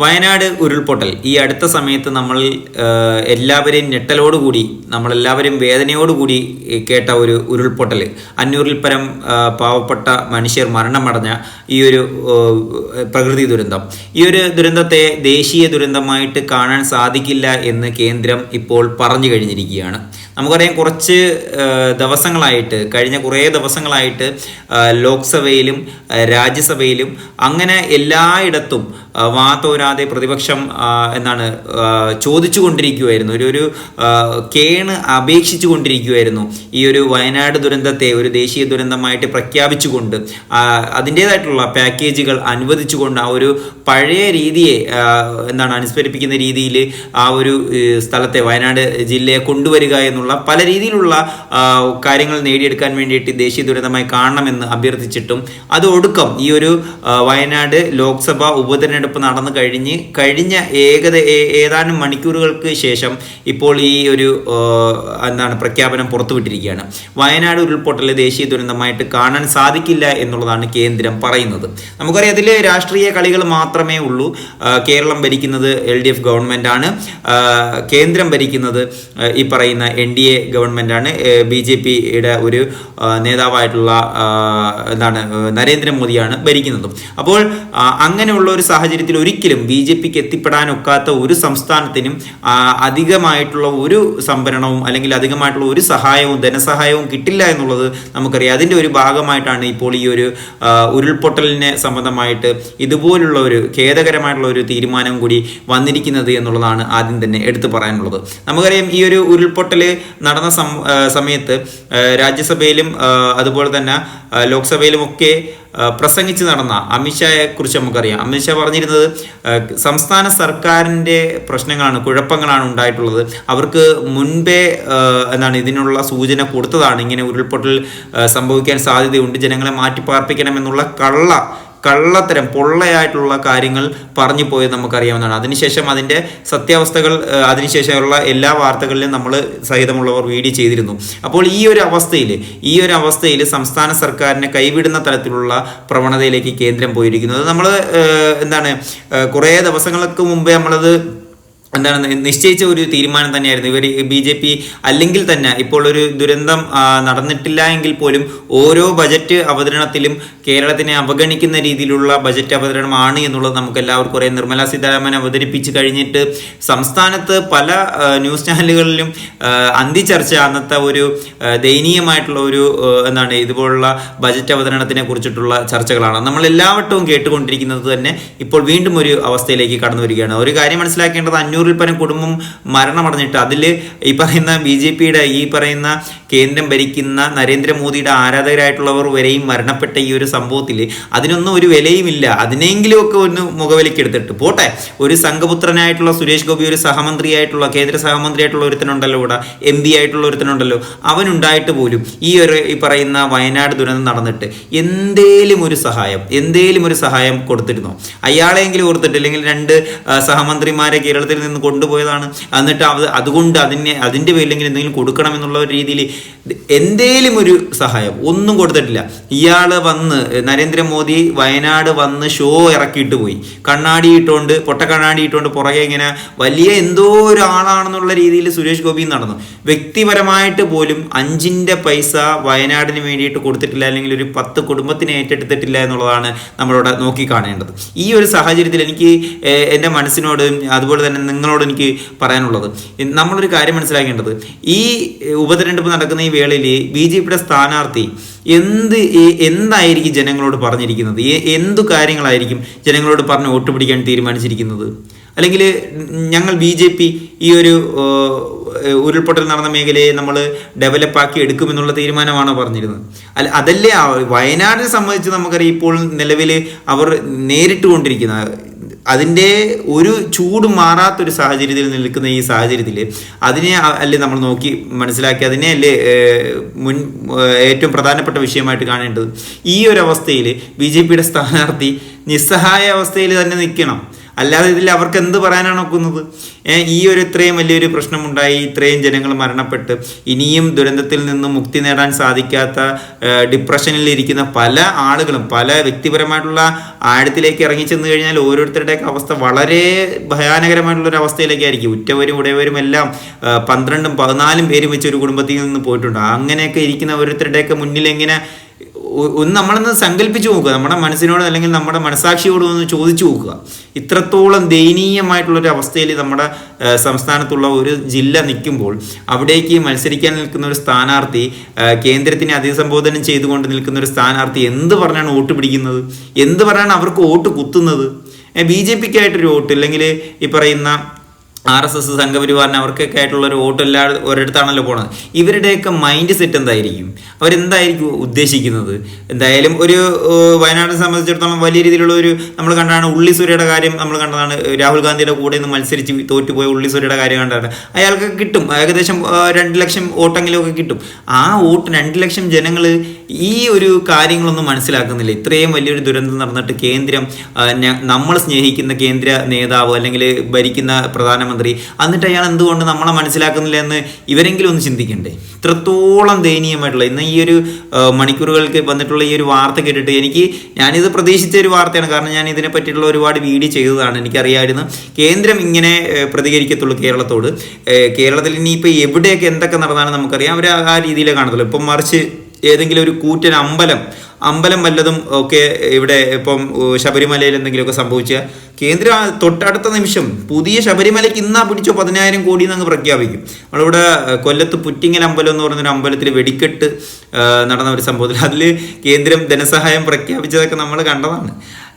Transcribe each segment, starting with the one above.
വയനാട് ഉരുൾപൊട്ടൽ. ഈ അടുത്ത സമയത്ത് നമ്മൾ എല്ലാവരെയും ഞെട്ടലോടുകൂടി നമ്മളെല്ലാവരും വേദനയോടുകൂടി കേട്ട ഒരു ഉരുൾപൊട്ടൽ. അഞ്ഞൂറിൽ പരം പാവപ്പെട്ട മനുഷ്യർ മരണമടഞ്ഞ ഈ ഒരു പ്രകൃതി ദുരന്തം. ഈ ഒരു ദുരന്തത്തെ ദേശീയ ദുരന്തമായിട്ട് കാണാൻ സാധിക്കില്ല എന്ന് കേന്ദ്രം ഇപ്പോൾ പറഞ്ഞു കഴിഞ്ഞിരിക്കുകയാണ്. നമുക്കറിയാം കുറച്ച് ദിവസങ്ങളായിട്ട് കഴിഞ്ഞ കുറേ ദിവസങ്ങളായിട്ട് ലോക്സഭയിലും രാജ്യസഭയിലും അങ്ങനെ എല്ലായിടത്തും വാ തോരാതെ പ്രതിപക്ഷം എന്താണ് ചോദിച്ചു കൊണ്ടിരിക്കുമായിരുന്നു ഒരു ഒരു കേണ് അപേക്ഷിച്ചു കൊണ്ടിരിക്കുമായിരുന്നു ഈ ഒരു വയനാട് ദുരന്തത്തെ ഒരു ദേശീയ ദുരന്തമായിട്ട് പ്രഖ്യാപിച്ചുകൊണ്ട്. അതിന്റേതായിട്ടുള്ള പാക്കേജുകൾ അനുവദിച്ചുകൊണ്ട് ആ ഒരു പഴയ രീതിയെ എന്താണ് അനുസ്മരിപ്പിക്കുന്ന രീതിയിൽ ആ ഒരു സ്ഥലത്തെ വയനാട് ജില്ലയെ കൊണ്ടുവരിക എന്നുള്ള പല രീതിയിലുള്ള കാര്യങ്ങൾ നേടിയെടുക്കാൻ വേണ്ടിയിട്ട് ദേശീയ ദുരന്തമായി കാണണമെന്ന് അഭ്യർത്ഥിച്ചിട്ടും അത് ഒടുക്കം ഈ ഒരു വയനാട് ലോക്സഭാ ഉപതെരഞ്ഞെടുപ്പ് നടന്നു കഴിഞ്ഞ് കഴിഞ്ഞ ഏകദ ഏതാനും മണിക്കൂറുകൾക്ക് ശേഷം ഇപ്പോൾ ഈ ഒരു എന്താണ് പ്രഖ്യാപനം പുറത്തുവിട്ടിരിക്കുകയാണ്. വയനാട് ഉരുൾപൊട്ടൽ ദേശീയ ദുരന്തമായിട്ട് കാണാൻ സാധിക്കില്ല എന്നുള്ളതാണ് കേന്ദ്രം പറയുന്നത്. നമുക്കറിയാം അതിൽ രാഷ്ട്രീയ കളികൾ മാത്രമേ ഉള്ളൂ. കേരളം ഭരിക്കുന്നത് എൽ ഡി എഫ് ഗവൺമെന്റാണ് കേന്ദ്രം ഭരിക്കുന്നത് ഈ പറയുന്ന എൻ ഡി എ ഗവൺമെന്റാണ് ബി ജെ പിയുടെ ഒരു നേതാവായിട്ടുള്ള എന്താണ് നരേന്ദ്രമോദിയാണ് ഭരിക്കുന്നതും. അപ്പോൾ അങ്ങനെയുള്ള ഒരു സാഹചര്യത്തിൽ ഒരിക്കലും ബി ജെ പിക്ക് എത്തിപ്പെടാനൊക്കാത്ത ഒരു സംസ്ഥാനത്തിനും അധികമായിട്ടുള്ള ഒരു സംഭരണവും അല്ലെങ്കിൽ അധികമായിട്ടുള്ള ഒരു സഹായവും ധനസഹായവും കിട്ടില്ല എന്നുള്ളത് നമുക്കറിയാം. അതിന്റെ ഒരു ഭാഗമായിട്ടാണ് ഇപ്പോൾ ഈ ഒരു ഉരുൾപൊട്ടലിനെ സംബന്ധമായിട്ട് ഇതുപോലുള്ള ഒരു ഖേദകരമായിട്ടുള്ള ഒരു തീരുമാനം കൂടി വന്നിരിക്കുന്നത് എന്നുള്ളതാണ് ആദ്യം തന്നെ എടുത്തു പറയാനുള്ളത്. നമുക്കറിയാം ഈ ഒരു ഉരുൾപൊട്ടൽ നടന്ന സമയത്ത് രാജ്യസഭയിലും അതുപോലെ തന്നെ ലോക്സഭയിലും ഒക്കെ പ്രസംഗിച്ച് നടന്ന അമിത്ഷായെ കുറിച്ച് നമുക്കറിയാം. അമിത്ഷാ പറഞ്ഞിരുന്നത് സംസ്ഥാന സർക്കാരിന്റെ പ്രശ്നങ്ങളാണ് കുഴപ്പങ്ങളാണ് ഉണ്ടായിട്ടുള്ളത്. അവർക്ക് മുൻപേ എന്താണ് ഇതിനുള്ള സൂചന കൊടുത്തതാണ്. ഇങ്ങനെ ഉരുൾപൊട്ടൽ സംഭവിക്കാൻ സാധ്യതയുണ്ട്. ജനങ്ങളെ മാറ്റിപ്പാർപ്പിക്കണമെന്നുള്ള കള്ള കള്ളത്തരം പൊള്ളയായിട്ടുള്ള കാര്യങ്ങൾ പറഞ്ഞു പോയത് നമുക്കറിയാവുന്നതാണ്. അതിനുശേഷം അതിന്റെ സത്യാവസ്ഥകൾ അതിനുശേഷമുള്ള എല്ലാ വാർത്തകളിലും നമ്മൾ സഹിതമുള്ളവർ വീഡിയോ ചെയ്തിരുന്നു. അപ്പോൾ ഈ ഒരു അവസ്ഥയിൽ ഈ ഒരു അവസ്ഥയിൽ സംസ്ഥാന സർക്കാരിനെ കൈവിടുന്ന തരത്തിലുള്ള പ്രവണതയിലേക്ക് കേന്ദ്രം പോയിരിക്കുന്നത് നമ്മൾ എന്താണ് കുറേ ദിവസങ്ങൾക്ക് മുമ്പേ നമ്മളത് എന്താണ് നിശ്ചയിച്ച ഒരു തീരുമാനം തന്നെയായിരുന്നു. ഇവർ ബി ജെ പി അല്ലെങ്കിൽ തന്നെ ഇപ്പോൾ ഒരു ദുരന്തം നടന്നിട്ടില്ല എങ്കിൽ പോലും ഓരോ ബജറ്റ് അവതരണത്തിലും കേരളത്തിനെ അവഗണിക്കുന്ന രീതിയിലുള്ള ബജറ്റ് അവതരണമാണ് എന്നുള്ളത് നമുക്ക് എല്ലാവർക്കും അറിയാം. നിർമ്മല സീതാരാമൻ അവതരിപ്പിച്ച് കഴിഞ്ഞിട്ട് സംസ്ഥാനത്ത് പല ന്യൂസ് ചാനലുകളിലും അന്തിചർച്ച അന്നത്തെ ഒരു ദയനീയമായിട്ടുള്ള ഒരു എന്താണ് ഇതുപോലുള്ള ബജറ്റ് അവതരണത്തിനെ കുറിച്ചിട്ടുള്ള ചർച്ചകളാണ്. നമ്മൾ എല്ലാവട്ടവും കേട്ടുകൊണ്ടിരിക്കുന്നത് തന്നെ ഇപ്പോൾ വീണ്ടും ഒരു അവസ്ഥയിലേക്ക് കടന്നു വരികയാണ്. ഒരു കാര്യം മനസ്സിലാക്കേണ്ടത് അഞ്ഞൂറിൽ പരം കുടുംബം മരണമടഞ്ഞിട്ട് അതിൽ ഈ പറയുന്ന ബി ജെ പിയുടെ ഈ പറയുന്ന കേന്ദ്രം ഭരിക്കുന്ന നരേന്ദ്രമോദിയുടെ ആരാധകരായിട്ടുള്ളവർ വരെയും മരണപ്പെട്ട ഈ ഒരു സംഭവത്തിൽ അതിനൊന്നും ഒരു വിലയുമില്ല. അതിനെങ്കിലും ഒക്കെ ഒന്ന് മുഖവിലയ്ക്ക് എടുത്തിട്ട് പോട്ടെ. ഒരു സംഘപുത്രനായിട്ടുള്ള സുരേഷ് ഗോപി ഒരു സഹമന്ത്രിയായിട്ടുള്ള കേന്ദ്ര സഹമന്ത്രിയായിട്ടുള്ള ഒരുത്തനുണ്ടല്ലോ ഇവിടെ. എം പി ആയിട്ടുള്ള ഒരുത്തനുണ്ടല്ലോ. അവനുണ്ടായിട്ട് പോലും ഈ ഒരു ഈ പറയുന്ന വയനാട് ദുരന്തം നടന്നിട്ട് എന്തേലും ഒരു സഹായം എന്തേലും ഒരു സഹായം കൊടുത്തിരുന്നോ? അയാളെങ്കിലും ഓർത്തിട്ട് അല്ലെങ്കിൽ രണ്ട് സഹമന്ത്രിമാരെ കേരളത്തിൽ നിന്ന് കൊണ്ടുപോയതാണ്. എന്നിട്ട് അത് അതുകൊണ്ട് അതിനെ അതിന്റെ പേരിലെങ്കിലും എന്തെങ്കിലും കൊടുക്കണം എന്നുള്ള ഒരു രീതിയിൽ എന്തേലും ഒരു സഹായം ഒന്നും കൊടുത്തിട്ടില്ല. ഇയാൾ വന്ന് നരേന്ദ്രമോദി വയനാട് വന്ന് ഷോ ഇറക്കിയിട്ട് പോയി. കണ്ണാടി ഇട്ടുകൊണ്ട് പൊട്ട കണ്ണാടി ഇട്ടുകൊണ്ട് പുറകെ ഇങ്ങനെ വലിയ എന്തോ ഒരാളാണെന്നുള്ള രീതിയിൽ സുരേഷ് ഗോപി നടന്നു. വ്യക്തിപരമായിട്ട് പോലും അഞ്ചിന്റെ പൈസ വയനാടിന് വേണ്ടിയിട്ട് കൊടുത്തിട്ടില്ല അല്ലെങ്കിൽ ഒരു പത്ത് കുടുംബത്തിന് ഏറ്റെടുത്തിട്ടില്ല എന്നുള്ളതാണ് നമ്മളിവിടെ നോക്കി കാണേണ്ടത്. ഈ ഒരു സാഹചര്യത്തിൽ എനിക്ക് എന്റെ മനസ്സിനോട് അതുപോലെ തന്നെ നിങ്ങളോട് എനിക്ക് പറയാനുള്ളത്. നമ്മളൊരു കാര്യം മനസ്സിലാക്കേണ്ടത്. ഈ ഉപതെരഞ്ഞെടുപ്പ് നടക്കുന്ന ഈ വേളയിൽ ബി ജെ പിയുടെ സ്ഥാനാർത്ഥി എന്ത് എന്തായിരിക്കും ജനങ്ങളോട് പറഞ്ഞിരിക്കുന്നത്? എന്തു കാര്യങ്ങളായിരിക്കും ജനങ്ങളോട് പറഞ്ഞ് വോട്ട് പിടിക്കാൻ തീരുമാനിച്ചിരിക്കുന്നത്? അല്ലെങ്കിൽ ഞങ്ങൾ ബി ജെ പി ഈ ഒരു ഉരുൾപൊട്ടൽ നടന്ന മേഖലയെ നമ്മൾ ഡെവലപ്പാക്കി എടുക്കുമെന്നുള്ള തീരുമാനമാണോ പറഞ്ഞിരുന്നത്? അല്ല അതല്ലേ വയനാടിനെ സംബന്ധിച്ച് നമുക്കറിയാം ഇപ്പോൾ നിലവിൽ അവർ നേരിട്ട് കൊണ്ടിരിക്കുന്ന അതിന്റെ ഒരു ചൂട് മാറാത്തൊരു സാഹചര്യത്തിൽ നിൽക്കുന്ന ഈ സാഹചര്യത്തിൽ അതിനെ അല്ലേ നമ്മൾ നോക്കി മനസ്സിലാക്കി അതിനെ അല്ലേ മുൻ ഏറ്റവും പ്രധാനപ്പെട്ട വിഷയമായിട്ട് കാണേണ്ടത് ഈ ഒരു അവസ്ഥയിൽ ബി ജെ പിയുടെ സ്ഥാനാർത്ഥി നിസ്സഹായ അവസ്ഥയിൽ തന്നെ നിൽക്കണം. അല്ലാതെ ഇതിൽ അവർക്ക് എന്ത് പറയാനാണ് നോക്കുന്നത്? ഈ ഒരു ഇത്രയും വലിയൊരു പ്രശ്നമുണ്ടായി ഇത്രയും ജനങ്ങൾ മരണപ്പെട്ട് ഇനിയും ദുരന്തത്തിൽ നിന്നും മുക്തി നേടാൻ സാധിക്കാത്ത ഡിപ്രഷനിൽ ഇരിക്കുന്ന പല ആളുകളും പല വ്യക്തിപരമായിട്ടുള്ള ആഴത്തിലേക്ക് ഇറങ്ങി ചെന്ന് കഴിഞ്ഞാൽ ഓരോരുത്തരുടെയൊക്കെ അവസ്ഥ വളരെ ഭയാനകരമായിട്ടുള്ള ഒരു അവസ്ഥയിലേക്കായിരിക്കും. ഉറ്റവരും ഉടയവരും എല്ലാം പന്ത്രണ്ടും പതിനാലും പേരും വെച്ച് ഒരു കുടുംബത്തിൽ നിന്ന് പോയിട്ടുണ്ട്. അങ്ങനെയൊക്കെ ഇരിക്കുന്ന ഓരോരുത്തരുടെയൊക്കെ മുന്നിൽ എങ്ങനെ ഒന്ന് നമ്മളൊന്ന് സങ്കല്പിച്ച് നോക്കുക. നമ്മുടെ മനസ്സിനോട് അല്ലെങ്കിൽ നമ്മുടെ മനസാക്ഷിയോട് ഒന്ന് ചോദിച്ചു നോക്കുക. ഇത്രത്തോളം ദയനീയമായിട്ടുള്ളൊരു അവസ്ഥയിൽ നമ്മുടെ സംസ്ഥാനത്തുള്ള ഒരു ജില്ല നിൽക്കുമ്പോൾ അവിടേക്ക് മത്സരിക്കാൻ നിൽക്കുന്ന ഒരു സ്ഥാനാർത്ഥി കേന്ദ്രത്തിനെ അഭിസംബോധന ചെയ്തുകൊണ്ട് നിൽക്കുന്ന ഒരു സ്ഥാനാർത്ഥി എന്ത് പറഞ്ഞാണ് വോട്ട് പിടിക്കുന്നത്? എന്ത് പറഞ്ഞാണ് അവർക്ക് വോട്ട് കുത്തുന്നത്? ബി ജെ പിക്കായിട്ടൊരു വോട്ട് അല്ലെങ്കിൽ ഈ പറയുന്ന ആർ എസ് എസ് സംഘപരിവാറിന് അവർക്കൊക്കെ ആയിട്ടുള്ള ഒരു വോട്ട് എല്ലാ ഒരിടത്താണല്ലോ പോണത്. ഇവരുടെയൊക്കെ മൈൻഡ് സെറ്റ് എന്തായിരിക്കും? അവരെന്തായിരിക്കും ഉദ്ദേശിക്കുന്നത്? എന്തായാലും ഒരു വയനാടിനെ സംബന്ധിച്ചിടത്തോളം വലിയ രീതിയിലുള്ള ഒരു നമ്മൾ കണ്ടതാണ് ഉള്ളി ഉള്ളിസുരയുടെ കാര്യം നമ്മൾ കണ്ടതാണ്. രാഹുൽ ഗാന്ധിയുടെ കൂടെ നിന്ന് മത്സരിച്ച് തോറ്റുപോയ ഉള്ളി ഉള്ളിസുരയുടെ കാര്യം കണ്ടതാണ് അയാൾക്ക് കിട്ടും. ഏകദേശം രണ്ട് ലക്ഷം വോട്ടെങ്കിലും ഒക്കെ കിട്ടും. ആ വോട്ട് രണ്ട് ലക്ഷം ജനങ്ങൾ ഈ ഒരു കാര്യങ്ങളൊന്നും മനസ്സിലാക്കുന്നില്ല. ഇത്രയും വലിയൊരു ദുരന്തം നടന്നിട്ട് കേന്ദ്രം നമ്മൾ സ്നേഹിക്കുന്ന കേന്ദ്ര നേതാവ് അല്ലെങ്കിൽ ഭരിക്കുന്ന പ്രധാനമന്ത്രി എന്നിട്ട് അയാൾ എന്തുകൊണ്ട് നമ്മളെ മനസ്സിലാക്കുന്നില്ല എന്ന് ഇവരെങ്കിലും ഒന്ന് ചിന്തിക്കണ്ടേ? ഇത്രത്തോളം ദയനീയമായിട്ടുള്ള ഇന്ന് ഈ ഒരു മണിക്കൂറുകൾക്ക് വന്നിട്ടുള്ള ഈ ഒരു വാർത്ത കേട്ടിട്ട് എനിക്ക് ഞാനിത് പ്രതീക്ഷിച്ച ഒരു വാർത്തയാണ്. കാരണം ഞാൻ ഇതിനെ പറ്റിയിട്ടുള്ള ഒരുപാട് വീഡിയോ ചെയ്തതാണ് എനിക്കറിയായിരുന്നു കേന്ദ്രം ഇങ്ങനെ പ്രതികരിക്കത്തുള്ളൂ കേരളത്തോട്. കേരളത്തിൽ ഇനിയിപ്പോൾ എവിടെയൊക്കെ എന്തൊക്കെ നടന്നാലും നമുക്കറിയാം. അവർ ആ രീതിയിലേ കാണത്തുള്ളൂ. ഇപ്പം മറിച്ച് ഏതെങ്കിലും ഒരു കൂറ്റൻ അമ്പലം അമ്പലം വല്ലതും ഒക്കെ ഇവിടെ ഇപ്പം ശബരിമലയിൽ എന്തെങ്കിലുമൊക്കെ സംഭവിച്ചാൽ കേന്ദ്ര തൊട്ടടുത്ത നിമിഷം പുതിയ ശബരിമലയ്ക്ക് ഇന്നാ പിടിച്ചോ പതിനായിരം കോടി എന്നങ്ങ് പ്രഖ്യാപിക്കും. നമ്മളിവിടെ കൊല്ലത്ത് പുറ്റിങ്ങൽ അമ്പലം എന്ന് പറയുന്നൊരു അമ്പലത്തിൽ വെടിക്കെട്ട് നടന്ന ഒരു സംഭവത്തിൽ അതിൽ കേന്ദ്രം ധനസഹായം പ്രഖ്യാപിച്ചതൊക്കെ നമ്മൾ കണ്ടതാണ്.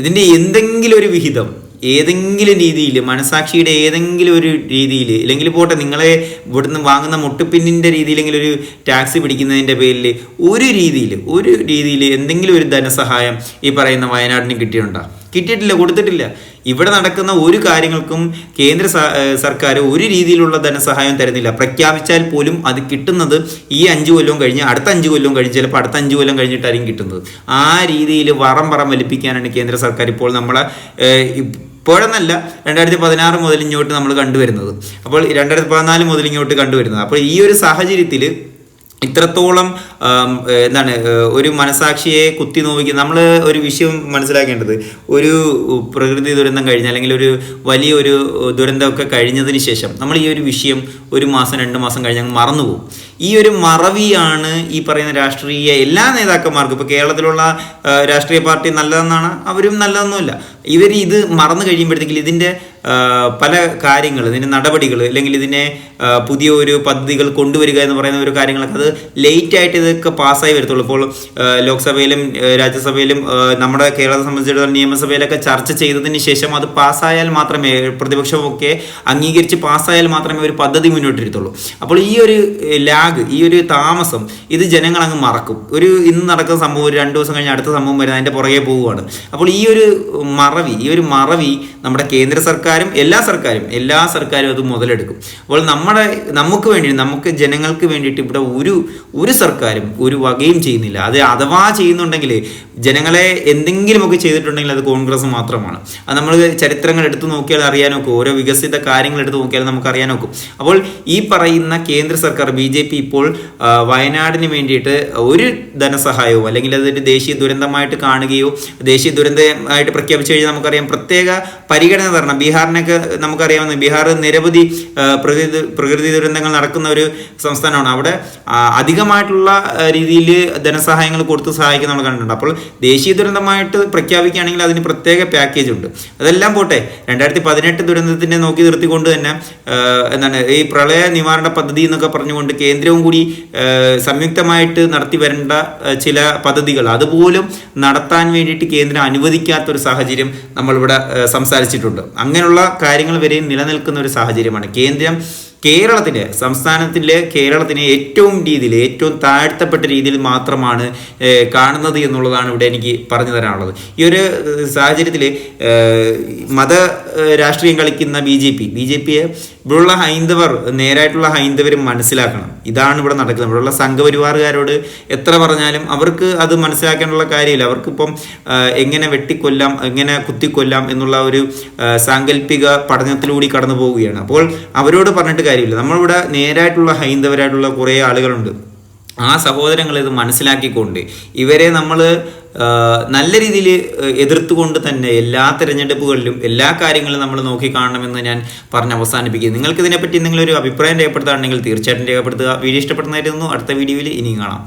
ഇതിന്റെ എന്തെങ്കിലും ഒരു വിഹിതം ഏതെങ്കിലും രീതിയിൽ മനസാക്ഷിയുടെ ഏതെങ്കിലും ഒരു രീതിയിൽ ഇല്ലെങ്കിൽ പോട്ടെ നിങ്ങളെ ഇവിടുന്ന് വാങ്ങുന്ന മുട്ടുപിന്നിന്റെ രീതിയിലെങ്കിലും ഒരു ടാക്സി പിടിക്കുന്നതിന്റെ പേരിൽ ഒരു രീതിയിൽ ഒരു രീതിയിൽ എന്തെങ്കിലും ഒരു ധനസഹായം ഈ പറയുന്ന വയനാടിന് കിട്ടിയിട്ടുണ്ടോ? കിട്ടിയിട്ടില്ല കൊടുത്തിട്ടില്ല. ഇവിടെ നടക്കുന്ന ഒരു കാര്യങ്ങൾക്കും കേന്ദ്ര സർക്കാർ ഒരു രീതിയിലുള്ള ധനസഹായം തരുന്നില്ല. പ്രഖ്യാപിച്ചാൽ പോലും അത് കിട്ടുന്നത് ഈ അഞ്ച് കൊല്ലവും കഴിഞ്ഞ് അടുത്ത അഞ്ച് കൊല്ലവും കഴിഞ്ഞ് ചിലപ്പോൾ അടുത്ത അഞ്ച് കൊല്ലം കഴിഞ്ഞിട്ടായിരിക്കും കിട്ടുന്നത്. ആ രീതിയിൽ വറം വറം വലിപ്പിക്കാനാണ് കേന്ദ്ര സർക്കാർ ഇപ്പോൾ നമ്മളെ ഇപ്പോഴെന്നല്ല രണ്ടായിരത്തി പതിനാറ് മുതൽ ഇങ്ങോട്ട് നമ്മൾ കണ്ടുവരുന്നത്. അപ്പോൾ രണ്ടായിരത്തി പതിനാല് മുതൽ ഇങ്ങോട്ട് കണ്ടുവരുന്നത്. അപ്പോൾ ഈ ഒരു സാഹചര്യത്തിൽ ഇത്രത്തോളം എന്താണ് ഒരു മനസാക്ഷിയെ കുത്തി നോവിക്കുന്ന നമ്മൾ ഒരു വിഷയം മനസ്സിലാക്കേണ്ടത്. ഒരു പ്രകൃതി ദുരന്തം കഴിഞ്ഞ അല്ലെങ്കിൽ ഒരു വലിയൊരു ദുരന്തമൊക്കെ കഴിഞ്ഞതിന് ശേഷം നമ്മൾ ഈ ഒരു വിഷയം ഒരു മാസം രണ്ട് മാസം കഴിഞ്ഞ് മറന്നുപോകും. ഈ ഒരു മറവിയാണ് ഈ പറയുന്ന രാഷ്ട്രീയ എല്ലാ നേതാക്കന്മാർക്കും. ഇപ്പോൾ കേരളത്തിലുള്ള രാഷ്ട്രീയ പാർട്ടി നല്ലതെന്നാണ് അവരും നല്ലതൊന്നുമില്ല. ഇവർ ഇത് മറന്നു കഴിയുമ്പോഴത്തേക്കും ഇതിന്റെ പല കാര്യങ്ങൾ ഇതിന്റെ നടപടികൾ അല്ലെങ്കിൽ ഇതിനെ പുതിയ ഒരു പദ്ധതികൾ കൊണ്ടുവരിക എന്ന് പറയുന്ന ഒരു കാര്യങ്ങളൊക്കെ അത് ലേറ്റ് ആയിട്ട് ഇതൊക്കെ പാസ്സായി വരത്തുള്ളൂ. ഇപ്പോൾ ലോക്സഭയിലും രാജ്യസഭയിലും നമ്മുടെ കേരളത്തെ സംബന്ധിച്ചിടത്തോളം നിയമസഭയിലൊക്കെ ചർച്ച ചെയ്തതിന് ശേഷം അത് പാസ്സായാൽ മാത്രമേ പ്രതിപക്ഷമൊക്കെ അംഗീകരിച്ച് പാസ്സായാൽ മാത്രമേ ഒരു പദ്ധതി മുന്നോട്ടിരുത്തുള്ളൂ അപ്പോൾ ഈ ഒരു ലാഗ് ഈ ഒരു താമസം ഇത് ജനങ്ങൾ അങ്ങ് മറക്കും. ഒരു ഇന്ന് നടക്കുന്ന സംഭവം ഒരു രണ്ട് ദിവസം കഴിഞ്ഞ് അടുത്ത സംഭവം വരുന്നത് അതിന്റെ പുറകെ പോവുകയാണ്. അപ്പോൾ ഈ ഒരു മറവി ഈ ഒരു മറവി നമ്മുടെ കേന്ദ്ര സർക്കാരും എല്ലാ സർക്കാരും എല്ലാ സർക്കാരും അത് മുതലെടുക്കും. അപ്പോൾ നമ്മുടെ നമുക്ക് വേണ്ടി നമുക്ക് ജനങ്ങൾക്ക് വേണ്ടിയിട്ട് ഇവിടെ ഒരു ഒരു സർക്കാരും ഒരു വകയും ചെയ്യുന്നില്ല. അത് അഥവാ ചെയ്യുന്നുണ്ടെങ്കിൽ ജനങ്ങളെ എന്തെങ്കിലുമൊക്കെ ചെയ്തിട്ടുണ്ടെങ്കിൽ അത് കോൺഗ്രസ് മാത്രമാണ്. അത് നമ്മൾ ചരിത്രങ്ങൾ എടുത്തു നോക്കിയാൽ അറിയാനൊക്കെ. ഓരോ വികസിത കാര്യങ്ങൾ എടുത്ത് നോക്കിയാൽ നമുക്ക് അറിയാനൊക്കും. അപ്പോൾ ഈ പറയുന്ന കേന്ദ്ര സർക്കാർ ബി ജെ പി ഇപ്പോൾ വയനാടിന് വേണ്ടിയിട്ട് ഒരു ധനസഹായവും അല്ലെങ്കിൽ അതൊരു ദേശീയ ദുരന്തമായിട്ട് കാണുകയോ ദേശീയ ദുരന്തമായിട്ട് പ്രഖ്യാപിച്ചു കഴിഞ്ഞാൽ നമുക്കറിയാം പ്രത്യേക പരിഗണന തരണം. ബീഹാറിനൊക്കെ നമുക്കറിയാവുന്ന ബീഹാർ നിരവധി പ്രകൃതി പ്രകൃതി ദുരന്തങ്ങൾ നടക്കുന്ന ഒരു സംസ്ഥാനമാണ്. അവിടെ അധികമായിട്ടുള്ള രീതിയിൽ ധനസഹായങ്ങൾ കൊടുത്ത് സഹായിക്കുന്ന നമ്മൾ കണ്ടിട്ടുണ്ട്. അപ്പോൾ ദേശീയ ദുരന്തമായിട്ട് പ്രഖ്യാപിക്കുകയാണെങ്കിൽ അതിന് പ്രത്യേക പാക്കേജ് ഉണ്ട്. അതെല്ലാം പോട്ടെ രണ്ടായിരത്തി പതിനെട്ട് ദുരന്തത്തിനെ നോക്കി നിർത്തിക്കൊണ്ട് തന്നെ എന്താണ് ഈ പ്രളയ നിവാരണ പദ്ധതി എന്നൊക്കെ പറഞ്ഞുകൊണ്ട് കേന്ദ്രവും കൂടി സംയുക്തമായിട്ട് നടത്തി വരേണ്ട ചില പദ്ധതികൾ. അതുപോലും നടത്താൻ വേണ്ടിയിട്ട് കേന്ദ്രം അനുവദിക്കാത്ത ഒരു സാഹചര്യം നമ്മളിവിടെ സംസാരിച്ചിട്ടുണ്ട്. അങ്ങനെയുള്ള കാര്യങ്ങൾ വരെയും നിലനിൽക്കുന്ന ഒരു സാഹചര്യമാണ്. കേന്ദ്രം കേരളത്തിലെ സംസ്ഥാനത്തിലെ കേരളത്തിനെ ഏറ്റവും രീതിയിൽ ഏറ്റവും താഴ്ത്തപ്പെട്ട രീതിയിൽ മാത്രമാണ് കാണുന്നത് എന്നുള്ളതാണ് ഇവിടെ എനിക്ക് പറഞ്ഞു തരാനുള്ളത്. ഈ ഒരു സാഹചര്യത്തിൽ മത രാഷ്ട്രീയം കളിക്കുന്ന B J P B J പിയെ ഇവിടെയുള്ള ഹൈന്ദവർ നേരായിട്ടുള്ള ഹൈന്ദവർ മനസ്സിലാക്കണം. ഇതാണ് ഇവിടെ നടക്കുന്നത്. ഇവിടെയുള്ള സംഘപരിവാറുകാരോട് എത്ര പറഞ്ഞാലും അവർക്ക് അത് മനസ്സിലാക്കാനുള്ള കാര്യമില്ല. അവർക്കിപ്പം എങ്ങനെ വെട്ടിക്കൊല്ലാം എങ്ങനെ കുത്തിക്കൊല്ലാം എന്നുള്ള ഒരു സാങ്കല്പിക പഠനത്തിലൂടി കടന്നു പോവുകയാണ് അപ്പോൾ അവരോട് പറഞ്ഞിട്ട് കാര്യമില്ല. നമ്മളിവിടെ നേരായിട്ടുള്ള ഹൈന്ദവരായിട്ടുള്ള കുറേ ആളുകളുണ്ട്. ആ സഹോദരങ്ങൾ ഇത് മനസ്സിലാക്കിക്കൊണ്ട് ഇവരെ നമ്മൾ നല്ല രീതിയിൽ എതിർത്തുകൊണ്ട് തന്നെ എല്ലാ തിരഞ്ഞെടുപ്പുകളിലും എല്ലാ കാര്യങ്ങളും നമ്മൾ നോക്കിക്കാണണമെന്ന് ഞാൻ പറഞ്ഞ് അവസാനിപ്പിക്കുന്നു. നിങ്ങൾക്ക് ഇതിനെപ്പറ്റി എന്തെങ്കിലും ഒരു അഭിപ്രായം രേഖപ്പെടുത്തുകയാണെങ്കിൽ തീർച്ചയായിട്ടും രേഖപ്പെടുത്തുക. വീഡിയോ ഇഷ്ടപ്പെടുന്നതായിരുന്നു അടുത്ത വീഡിയോയിൽ ഇനിയും കാണാം.